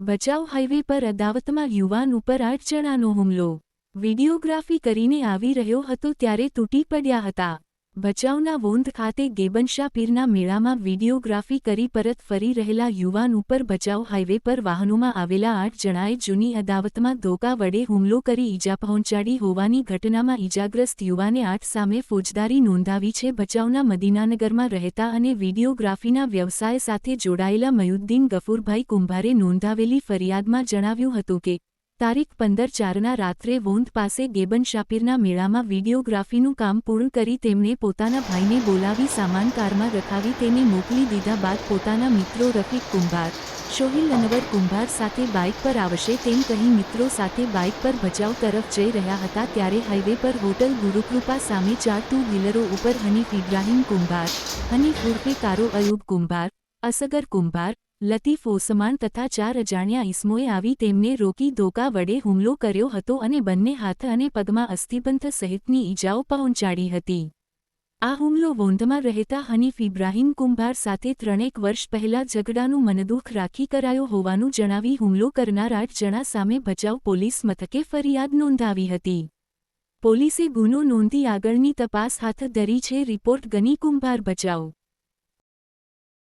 Bhachau highway પર અદાવતમાં યુવાન ઉપર આઠ જણાનો હુમલો. વિડિયોગ્રાફી કરીને આવી રહ્યો હતો ત્યારે તૂટી પડ્યા હતા. ભચાઉના વોંધ ખાતે ગેબનશા પીરના મેળામાં વિડિયોગ્રાફી કરી પરત ફરી રહેલા યુવાન ઉપર ભચાઉ હાઇવે પર વાહનોમાં આવેલા આઠ જણાએ જૂની અદાવતમાં ધોકા વડે હુમલો કરી ઈજા પહોંચાડી હોવાની ઘટનામાં ઈજાગ્રસ્ત યુવાને આઠ સામે ફોજદારી નોંધાવી છે. ભચાઉના મદીનાનગરમાં રહેતા અને વિડિયોગ્રાફીના વ્યવસાય સાથે જોડાયેલા મયુદ્દીન ગફુરભાઈ કુંભારે નોંધાવેલી ફરિયાદમાં જણાવ્યું હતું કે તારીખ પંદર ચારના રાત્રે વોંધ પાસે ગેબન શાપીરના મેળામાં વિડિયોગ્રાફીનું કામ પૂર્ણ કરી તેમણે પોતાના ભાઈને બોલાવી સામાન કારમાં રખાવી તેને મોકલી દીધા બાદ પોતાના મિત્રો રફીક કુંભાર શોહિલ અનવર કુંભાર સાથે બાઇક પર આવશે તેમ કહી મિત્રો સાથે બાઇક પર ભચાઉ તરફ જઈ રહ્યા હતા ત્યારે હાઈવે પર હોટલ ગુરુકૃપા સામે ચાર ટુ વ્હીલરો ઉપર હનીફ ઇબ્રાહીમ કુંભાર, હનીફ ઉર્ફે કારો અયુબ કુંભાર, અસગર કુંભાર લતીફ ઓસમાન તથા ચાર અજાણ્યા ઇસમોએ આવી તેમને રોકી ધોકા વડે હુમલો કર્યો હતો અને બંને હાથ અને પગમાં અસ્થિબંધ સહિતની ઈજાઓ પહોંચાડી હતી. આ હુમલો વોંધમાં રહેતા હનીફ ઇબ્રાહીમ કુંભાર સાથે ત્રણેક વર્ષ પહેલા ઝઘડાનું મનદુખ રાખી કરાયો હોવાનું જણાવી હુમલો કરનાર આઠ જણા સામે ભચાઉ પોલીસ મથકે ફરિયાદ નોંધાવી હતી. પોલીસે ગુનો નોંધી આગળની તપાસ હાથ ધરી છે, રિપોર્ટ ગની કુંભાર ભચાઉ.